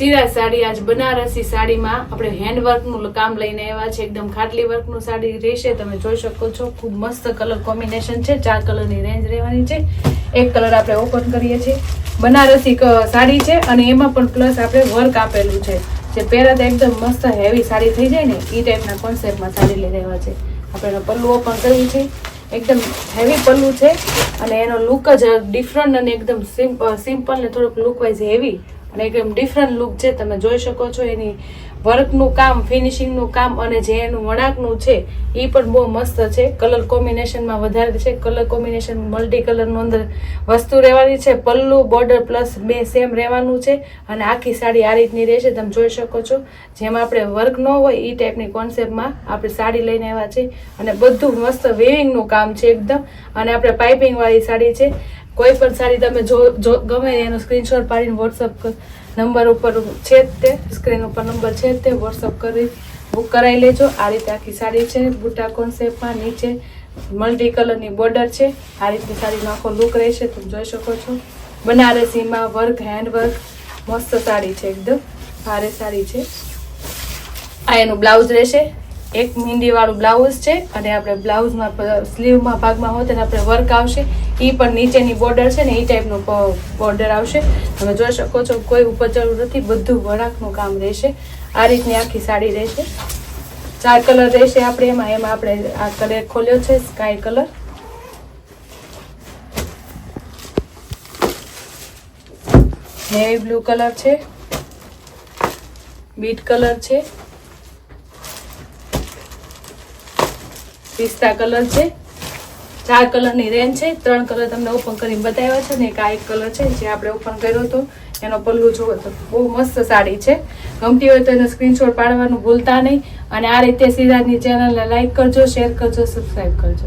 સિરાજ સાડી આજ બનારસી સાડીમાં આપણે હેન્ડવર્કનું કામ લઈને આવ્યા છે. એકદમ ખાટલી વર્કનું સાડી રહેશે. તમે જોઈ શકો છો, ખૂબ મસ્ત કલર કોમ્બિનેશન છે. ચાર કલરની રેન્જ રહેવાની છે. એક કલર આપણે ઓપન કરીએ છીએ. બનારસી સાડી છે અને એમાં પણ પ્લસ આપણે વર્ક આપેલું છે. જે પહેરાતા એકદમ મસ્ત હેવી સાડી થઈ જાય ને, એ ટાઈપના કોન્સેપ્ટમાં સાડી લઈ રહ્યા છે. આપણે એનો ઓપન કર્યું છે. એકદમ હેવી પલ્લુ છે અને એનો લુક જ ડિફરન્ટ અને એકદમ સિમ્પલ ને થોડુંક લુક વાઇઝ હેવી અને એકદમ ડિફરન્ટ લુક છે તમે જોઈ શકો છો, એની વર્કનું કામ ફિનિશિંગનું કામ અને જે એનું વણાકનું છે એ પણ બહુ મસ્ત છે. કલર કોમ્બિનેશનમાં વધારે છે. કલર કોમ્બિનેશન મલ્ટી કલરનું અંદર વસ્તુ રહેવાની છે. પલ્લુ બોર્ડર પ્લસ બે સેમ રહેવાનું છે અને આખી સાડી આ રીતની રહેશે. તમે જોઈ શકો છો. જેમાં આપણે વર્ક ન હોય એ ટાઈપની કોન્સેપ્ટમાં આપણે સાડી લઈને આવ્યા છે અને બધું મસ્ત વેવિંગનું કામ છે એકદમ. અને આપણે પાઇપિંગવાળી સાડી છે. કોઈ પણ સાડી તમે જો જો ગમે એનો સ્ક્રીનશોટ પાડીને વોટ્સઅપ નંબર ઉપર છે જ તે સ્ક્રીન ઉપર નંબર છે જ તે વોટ્સઅપ કરી બુક કરાવી લેજો. આ રીતે આખી સાડી છે, બુટા કોન્સેપ્ટમાં નીચે મલ્ટી કલરની બોર્ડર છે. આ રીતની સાડીનો આખો લુક રહેશે, તમે જોઈ શકો છો. બનારસીમાં વર્ક હેન્ડવર્ક મસ્ત સાડી છે, એકદમ ભારે સાડી છે. આ એનું બ્લાઉઝ રહેશે. એક મીંડીવાળું બ્લાઉઝ છે અને આપણે બ્લાઉઝમાં સ્લીવમાં ભાગમાં હોય ત્યારે આપણે વર્ક આવશે એ પણ નીચેની બોર્ડર છે ને એ ટાઈપનું બોર્ડર આવશે. તમે જોઈ શકો છો, કોઈ ઉપર જરૂર નથી, બધું વળાંકનું કામ રહેશે. આ રીતની આખી સાડી રહેશે. ચાર કલર રહેશે આપણે એમાં એમાં આપણે આ કલર ખોલ્યો છે sky colour. Navy blue colour છે. બીટ કલર છે. પિસ્તા કલર છે, ચાર કલરની રેન્જ છે, ત્રણ કલર તમને ઓપન કરીને બતાવ્યા છે ને એક આ એક કલર છે જે આપણે ઓપન કર્યો હતો. એનો પલ્લુ જુઓ તો બહુ મસ્ત સાડી છે. ગમતી હોય તો એનો સ્ક્રીનશોટ પાડવાનું ભૂલતા નહીં. અને આ રીતે સિરાજની ચેનલને લાઇક કરજો શેર કરજો સબસ્ક્રાઈબ કરજો.